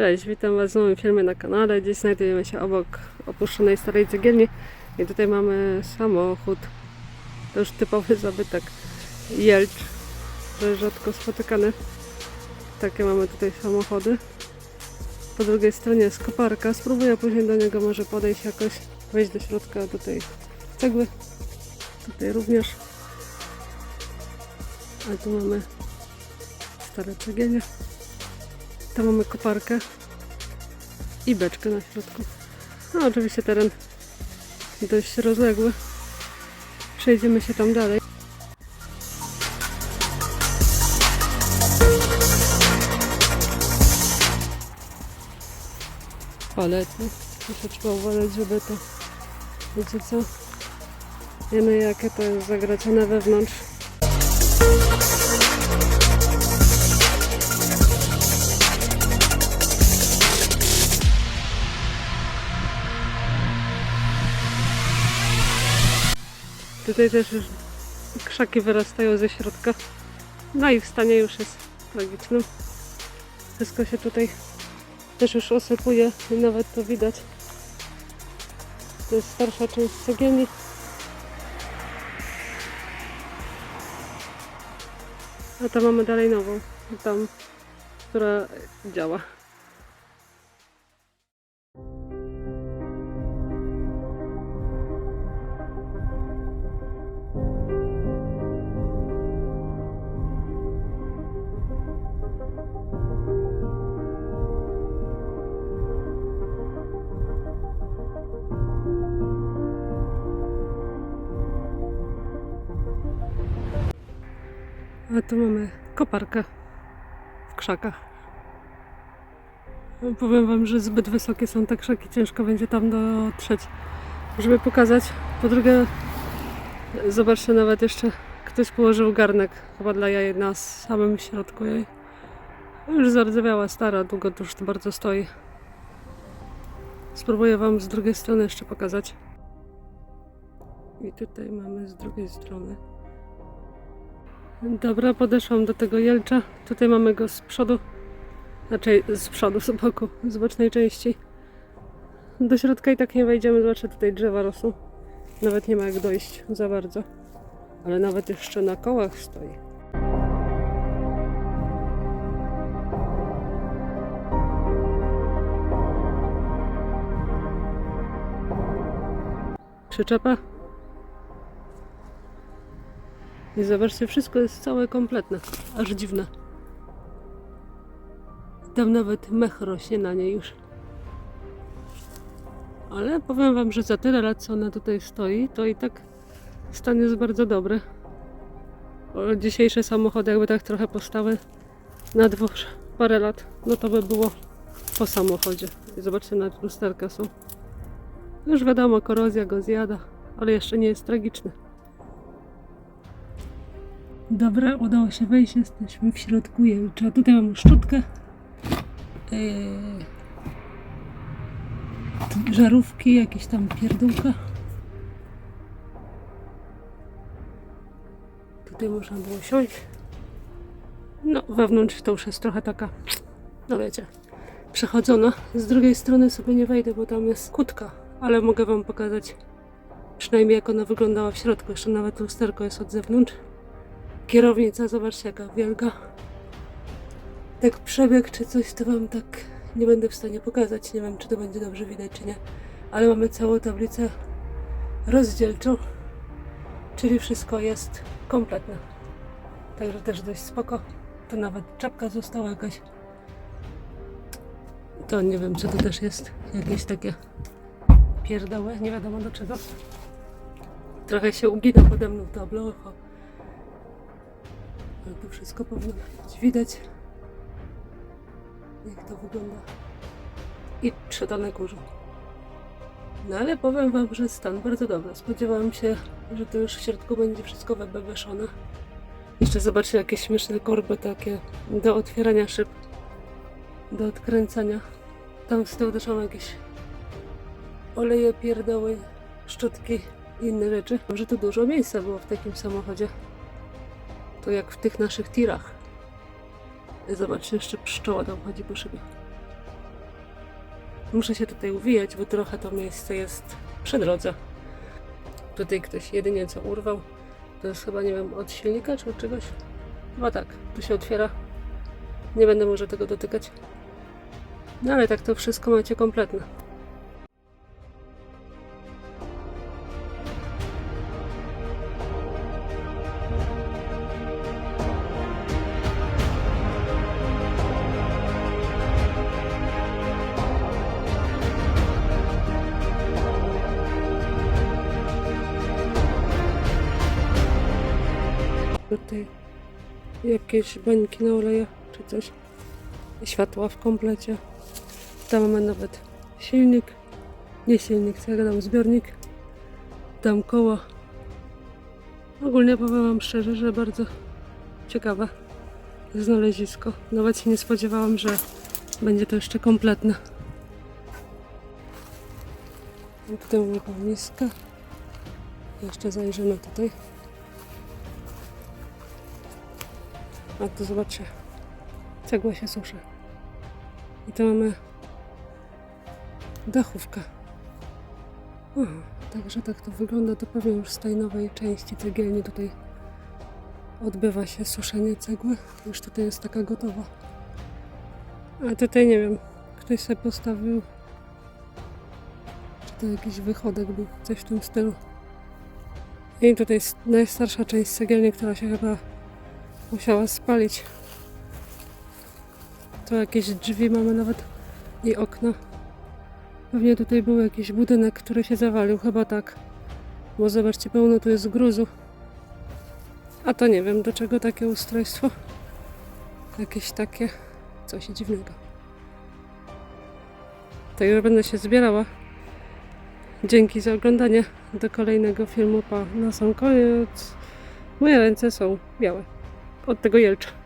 Cześć, witam Was w nowym filmie na kanale. Dziś znajdujemy się obok opuszczonej starej cegielni i tutaj mamy samochód. To już typowy zabytek. Jelcz, że rzadko spotykany. Takie mamy tutaj samochody. Po drugiej stronie jest koparka. Spróbuję później do niego może podejść jakoś, wejść do środka do tej cegły. Tutaj również. A tu mamy stare cegielnie. Tam mamy koparkę i beczkę na środku. No oczywiście teren dość rozległy. Przejdziemy się tam dalej. Palety. Muszę trzeba uważać, żeby to... Wiecie co? Wiemy jakie to jest zagracone wewnątrz. Tutaj też już krzaki wyrastają ze środka. No i w stanie już jest tragicznym. Wszystko się tutaj też już osypuje i nawet to widać. To jest starsza część cegielni. A tam mamy dalej nową, tam, która działa. A tu mamy koparkę w krzakach. No, Powiem Wam, że zbyt wysokie są te krzaki, ciężko będzie tam dotrzeć, żeby pokazać. Po drugie, zobaczcie, nawet jeszcze ktoś położył garnek, chyba dla jaj na samym środku jej. Już zardzewiała, stara, długo to już to bardzo stoi. Spróbuję Wam z drugiej strony jeszcze pokazać. I tutaj mamy z drugiej strony Dobra, podeszłam do tego jelcza. Tutaj mamy go z przodu. Znaczy z przodu, z boku, z bocznej części. Do środka i tak nie wejdziemy. Zobaczcie, tutaj drzewa rosną. Nawet nie ma jak dojść za bardzo. Ale nawet jeszcze na kołach stoi. Przyczepa I zobaczcie, wszystko jest całe kompletne. Aż dziwne. Tam nawet mech rośnie na niej już. Ale powiem wam, że za tyle lat, co ona tutaj stoi, to i tak stan jest bardzo dobry. Bo dzisiejsze samochody, jakby tak trochę postały na dwóch parę lat, no to by było po samochodzie. I zobaczcie, nawet lusterka są. Już wiadomo, korozja go zjada, ale jeszcze nie jest tragiczny. Dobra, udało się wejść, jesteśmy w środku jelcza. Tutaj mamy szczotkę. Yy, żarówki, jakieś tam pierdółka. Tutaj można było siąść. No, wewnątrz to już jest trochę taka, no wiecie, przechodzona. Z drugiej strony sobie nie wejdę, bo tam jest kutka, ale mogę Wam pokazać przynajmniej jak ona wyglądała w środku. Jeszcze nawet lusterko jest od zewnątrz. Kierownica, zobaczcie jaka wielka. Tak przebieg czy coś, to wam tak nie będę w stanie pokazać. Nie wiem, czy to będzie dobrze widać, czy nie. Ale mamy całą tablicę rozdzielczą, czyli wszystko jest kompletne. Także też dość spoko. To nawet czapka została jakaś. To nie wiem, co to też jest. Jakieś takie pierdoły, nie wiadomo do czego. Trochę się ugina pode mną to blocho. To wszystko powinno być widać, jak to wygląda. I trzy tony kurzu. No ale powiem Wam, że stan bardzo dobry. Spodziewałam się, że to już w środku będzie wszystko wybebeszone. Jeszcze zobaczcie jakie śmieszne korby takie do otwierania szyb, do odkręcania. Tam z tyłu też mam jakieś oleje, pierdoły, szczotki i inne rzeczy. Może tu dużo miejsca było w takim samochodzie. To jak w tych naszych tirach. Zobaczcie, jeszcze pszczoła tam chodzi po szybie. Muszę się tutaj uwijać, bo trochę to miejsce jest przy drodze. Tutaj ktoś jedynie co urwał. To jest chyba, nie wiem, od silnika czy od czegoś? Chyba tak, tu się otwiera. Nie będę może tego dotykać. No ale tak to wszystko macie kompletne. Jakieś bańki na oleje czy coś. Światła w komplecie. Tam mamy nawet silnik. Nie silnik, co ja gadam, zbiornik. Tam koła. Ogólnie powiem wam szczerze, że bardzo ciekawe znalezisko. Nawet się nie spodziewałam, że będzie to jeszcze kompletne. Tutaj mamy. Jeszcze zajrzymy tutaj. A tu zobaczcie. Cegła się suszy. I tu mamy dachówkę. Aha, także tak to wygląda. To pewnie już z tej nowej części cegielni tutaj odbywa się suszenie cegły. Już tutaj jest taka gotowa. A tutaj nie wiem, ktoś sobie postawił. Czy to jakiś wychodek był, coś w tym stylu. I tutaj jest najstarsza część cegielni, która się chyba musiała spalić. Tu jakieś drzwi mamy nawet i okna. Pewnie tutaj był jakiś budynek, który się zawalił, chyba tak. Bo zobaczcie, pełno tu jest gruzu. A to nie wiem, do czego takie ustrojstwo. Jakieś takie coś dziwnego. Także będę się zbierała. Dzięki za oglądanie. Do kolejnego filmu. Pa. Na sam koniec. Moje ręce są białe od tego jelcza.